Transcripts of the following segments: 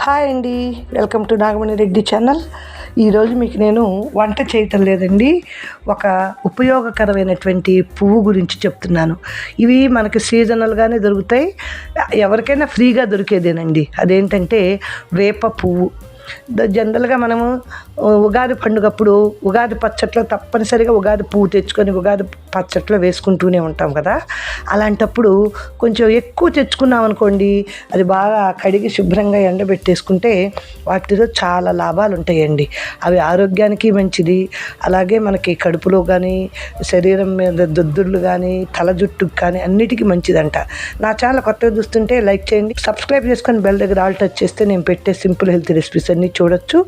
Hi అండి welcome to Nagamani Reddy channel. ఈరోజు మీకు నేను వంట చేయటం లేదండి ఒక ఉపయోగకరమైనటువంటి పువ్వు గురించి చెప్తున్నాను. ఇవి మనకి సీజనల్గానే దొరుకుతాయి ఎవరికైనా ఫ్రీగా దొరికేదేనండి. అదేంటంటే వేప పువ్వు. జనరల్గా మనము ఉగాది పండుగప్పుడు ఉగాది పచ్చట్లో తప్పనిసరిగా ఉగాది పువ్వు తెచ్చుకొని ఉగాది పచ్చట్లో వేసుకుంటూనే ఉంటాం కదా. అలాంటప్పుడు కొంచెం ఎక్కువ తెచ్చుకున్నాం అనుకోండి అది బాగా కడిగి శుభ్రంగా ఎండబెట్టేసుకుంటే వాటిలో చాలా లాభాలు ఉంటాయండి. అవి ఆరోగ్యానికి మంచిది. అలాగే మనకి కడుపులో కానీ శరీరం మీద దొద్దుర్లు కానీ తల జుట్టుకు కానీ అన్నిటికీ మంచిదంట. నా ఛానల్ కొత్తగా చూస్తుంటే లైక్ చేయండి. సబ్స్క్రైబ్ చేసుకొని బెల్ దగ్గర ఆల్ టచ్ చేస్తే నేను పెట్టే సింపుల్ హెల్త్ రెసిపీస్ అన్నీ చూడొచ్చు.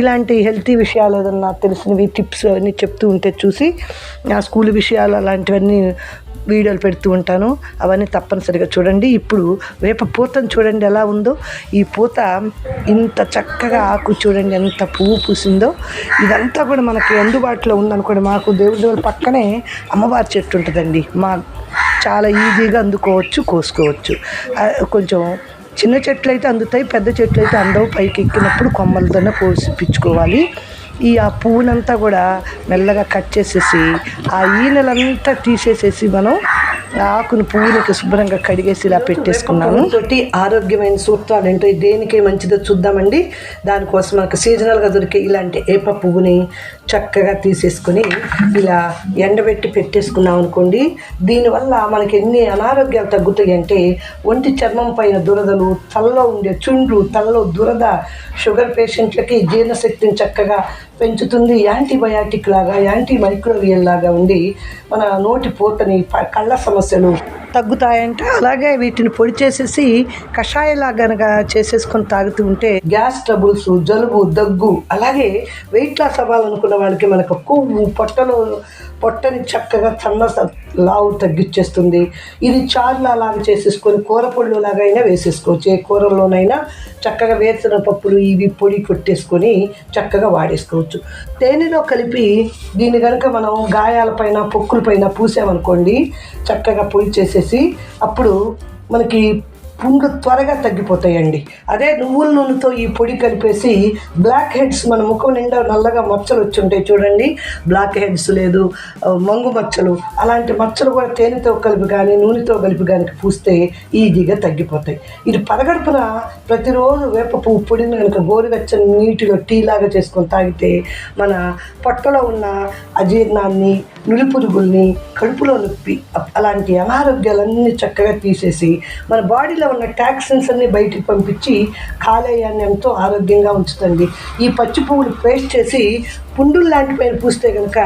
ఇలాంటి హెల్తీ విషయాలు ఏదన్నా తెలిసినవి టిప్స్ అవన్నీ చెప్తూ ఉంటే చూసి ఆ స్కూల్ విషయాలు అలాంటివన్నీ వీడియోలు పెడుతూ ఉంటాను. అవన్నీ తప్పనిసరిగా చూడండి. ఇప్పుడు వేప పూతను చూడండి ఎలా ఉందో. ఈ పూత ఇంత చక్కగా ఆకు చూడండి ఎంత పువ్వు పూసిందో. ఇదంతా కూడా మనకి అందుబాటులో ఉందనుకోండి. మాకు దేవుడి దేవుడి పక్కనే అమ్మవారి చెట్టు ఉంటుందండి. మా చాలా ఈజీగా అందుకోవచ్చు కోసుకోవచ్చు. కొంచెం చిన్న చెట్లు అయితే అందుతాయి పెద్ద చెట్లు అయితే అందవు. పైకి ఎక్కినప్పుడు కొమ్మలతోనే కోసిపించుకోవాలి ఈ ఆ పువ్వునంతా కూడా మెల్లగా కట్ చేసేసి ఆ ఈనెలంతా తీసేసేసి మనం ఆకును పువ్వులకి శుభ్రంగా కడిగేసి ఇలా పెట్టేసుకున్నాము తోటి ఆరోగ్యమైన సూత్రాలు ఏంటో దేనికే దేనికి మంచిదో చూద్దామండి. దానికోసం మనకు సీజనల్గా దొరికే ఇలాంటి ఏప పువ్వుని చక్కగా తీసేసుకొని ఇలా ఎండబెట్టి పెట్టేసుకున్నాం అనుకోండి. దీనివల్ల మనకి ఎన్ని అనారోగ్యాలు తగ్గుతాయి అంటే ఒంటి చర్మం పైన దురదలు తలలో ఉండే చుండ్రు తలలో దురద షుగర్ పేషెంట్లకి జీర్ణశక్తిని చక్కగా పెంచుతుంది యాంటీబయాటిక్ లాగా యాంటీ మైక్రోవియల్ లాగా ఉండి మన నోటి పూతని ప- కళ్ళ సమస్యలు తగ్గుతాయంట. అలాగే వీటిని పొడి చేసేసి కషాయలాగా చేసేసుకొని తాగుతూ ఉంటే గ్యాస్ ట్రబుల్స్ జలుబు దగ్గు అలాగే వెయిట్ లాస్ అవ్వాలనుకున్న వాళ్ళకి మనకు కొవ్వు పొట్టలో పొట్టని చక్కగా సన్న స- లావు తగ్గించేస్తుంది ఇది చారులా లాగా చేసేసుకొని కూర పొడిలో లాగైనా అయినా వేసేసుకోవచ్చు. ఏ కూరలోనైనా చక్కగా వేసిన పప్పులు ఇవి పొడి కొట్టేసుకొని చక్కగా వాడేసుకోవచ్చు. తేనెలో కలిపి దీన్ని కనుక మనం గాయాలపైన పొక్కులపైన పూసామనుకోండి చక్కగా పొడి చేసేసి అప్పుడు మనకి పుండ్లు త్వరగా తగ్గిపోతాయండి. అదే నువ్వుల నూనెతో ఈ పొడి కలిపేసి బ్లాక్ హెడ్స్ మన ముఖం నిండా నల్లగా మచ్చలు వచ్చి ఉంటాయి చూడండి. బ్లాక్ హెడ్స్ లేదు మంగు మచ్చలు అలాంటి మచ్చలు కూడా తేనెతో కలిపి కానీ నూనెతో కలిపి కానీ పూస్తే ఈజీగా తగ్గిపోతాయి. ఇది పరగడుపున ప్రతిరోజు వేప పువ్వు పొడిని కనుక గోరువెచ్చని నీటిలో టీ లాగా చేసుకొని తాగితే మన పొట్టలో ఉన్న అజీర్ణాన్ని నులిపురుగుల్ని కడుపులో నొప్పి అలాంటి అనారోగ్యాలన్నీ చక్కగా తీసేసి మన బాడీలో ఉన్న టాక్సిన్స్ అన్ని బయటికి పంపించి కాలేయాన్ని ఎంతో ఆరోగ్యంగా ఉంచుతుంది ఈ పచ్చి పువ్వులు పేస్ట్ చేసి పుండులు లాంటి పైన పూస్తే కనుక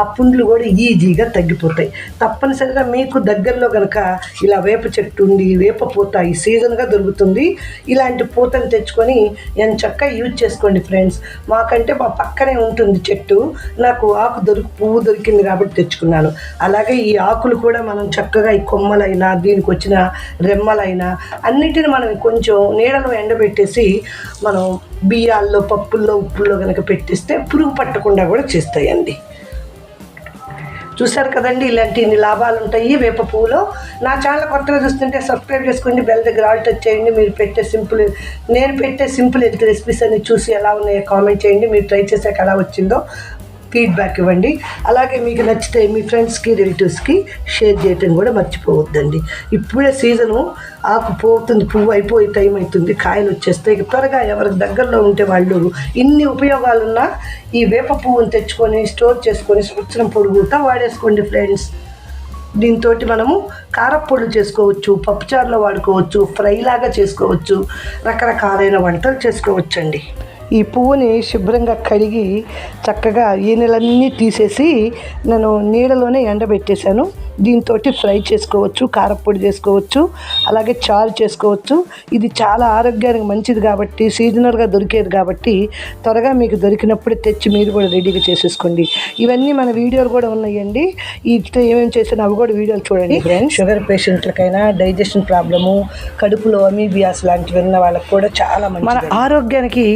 ఆ పుండ్లు కూడా ఈజీగా తగ్గిపోతాయి. తప్పనిసరిగా మీకు దగ్గరలో కనుక ఇలా వేప చెట్టు ఉంది వేప పూత ఈ సీజన్గా దొరుకుతుంది. ఇలాంటి పూతను తెచ్చుకొని నేను చక్కగా యూజ్ చేసుకోండి ఫ్రెండ్స్ మాకంటే మా పక్కనే ఉంటుంది చెట్టు. నాకు ఆకు దొరికి పువ్వు దొరికింది కాబట్టి తెచ్చుకున్నాను. అలాగే ఈ ఆకులు కూడా మనం చక్కగా ఈ కొమ్మలైనా దీనికి వచ్చిన రెమ్మలైనా అన్నిటిని మనం కొంచెం నీడలో ఎండబెట్టేసి మనం బియ్యాల్లో పప్పుల్లో ఉప్పుల్లో కనుక పెట్టిస్తే పురుగు పట్టకుండా కూడా చేస్తాయండి. చూసారు కదండి ఇలాంటి ఇన్ని లాభాలు ఉంటాయి. వేప పువ్వులో నా ఛానల్ కొత్తగా చూస్తుంటే సబ్స్క్రైబ్ చేసుకోండి బెల్ దగ్గర ఆల్ టచ్ చేయండి. మీరు పెట్టే సింపుల్ నేను పెట్టే సింపుల్ హెల్త్ రెసిపీస్ అన్ని చూసి ఎలా ఉన్నాయో కామెంట్ చేయండి. మీరు ట్రై చేసాక ఎలా వచ్చిందో ఫీడ్బ్యాక్ ఇవ్వండి. అలాగే మీకు నచ్చితే మీ ఫ్రెండ్స్కి రిలేటివ్స్కి షేర్ చేయటం కూడా మర్చిపోవద్దండి. ఇప్పుడే సీజను ఆకు పోతుంది పువ్వు అయిపోయి టైం అవుతుంది కాయలు వచ్చేస్తాయి. త్వరగా ఎవరికి దగ్గరలో ఉంటే వాళ్ళు ఇన్ని ఉపయోగాలున్నా ఈ వేప పువ్వును తెచ్చుకొని స్టోర్ చేసుకొని సంవత్సరం పొడుగుతా వాడేసుకోండి ఫ్రెండ్స్ దీంతో మనము కారప్పొడులు చేసుకోవచ్చు పప్పుచారులో వాడుకోవచ్చు ఫ్రై లాగా చేసుకోవచ్చు రకరకాలైన వంటలు చేసుకోవచ్చండి. ఈ పువ్వుని శుభ్రంగా కడిగి చక్కగా ఈనెలన్నీ తీసేసి నేను నీడలోనే ఎండబెట్టేశాను. దీంతో ఫ్రై చేసుకోవచ్చు కారప్పొడి చేసుకోవచ్చు అలాగే చారు చేసుకోవచ్చు. ఇది చాలా ఆరోగ్యానికి మంచిది కాబట్టి సీజనల్గా దొరికేది కాబట్టి త్వరగా మీకు దొరికినప్పుడు తెచ్చి మీరు కూడా రెడీగా చేసేసుకోండి. ఇవన్నీ మన వీడియోలు కూడా ఉన్నాయండి. వీటితో ఏమేమి చేసినా అవి కూడా వీడియోలు చూడండి ఫ్రెండ్స్. షుగర్ పేషెంట్లకైనా డైజెషన్ ప్రాబ్లము కడుపులో అమీబియాస్ లాంటివి ఉన్న వాళ్ళకి కూడా చాలా మన ఆరోగ్యానికి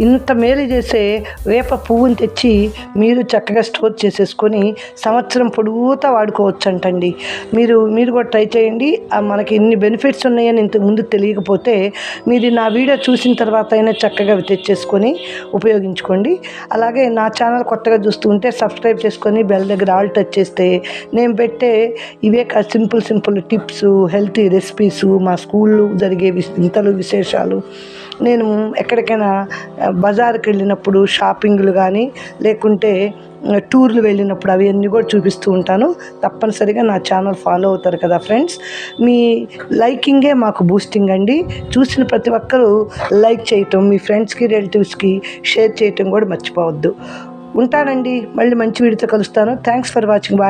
ఇంత మేలు చేసే వేప పువ్వుని తెచ్చి మీరు చక్కగా స్టోర్ చేసేసుకొని సంవత్సరం పొడుగుతా వాడుకోవచ్చు అంటండి మీరు మీరు కూడా ట్రై చేయండి. మనకి ఇన్ని బెనిఫిట్స్ ఉన్నాయని ఇంతకు ముందు తెలియకపోతే మీరు నా వీడియో చూసిన తర్వాత అయినా చక్కగా తెచ్చేసుకొని ఉపయోగించుకోండి. అలాగే నా ఛానల్ కొత్తగా చూస్తూ ఉంటే సబ్స్క్రైబ్ చేసుకొని బెల్ దగ్గర ఆల్ టచ్ చేస్తే నేను పెట్టే ఇవే కా simple simple tips healthy recipes మా స్కూల్లో జరిగే విస్- వింతలు విశేషాలు. నేను ఎక్కడికైనా బజార్కి వెళ్ళినప్పుడు షాపింగ్లు కానీ లేకుంటే టూర్లు వెళ్ళినప్పుడు అవన్నీ కూడా చూపిస్తూ ఉంటాను. తప్పనిసరిగా నా ఛానల్ ఫాలో అవుతారు కదా ఫ్రెండ్స్. మీ లైకింగే మాకు బూస్టింగ్ అండి. చూసిన ప్రతి ఒక్కరూ లైక్ చేయటం మీ ఫ్రెండ్స్కి రిలేటివ్స్కి షేర్ చేయటం కూడా మర్చిపోవద్దు. ఉంటానండి. మళ్ళీ మంచి వీడితో కలుస్తాను. Thanks for watching. బాయ్.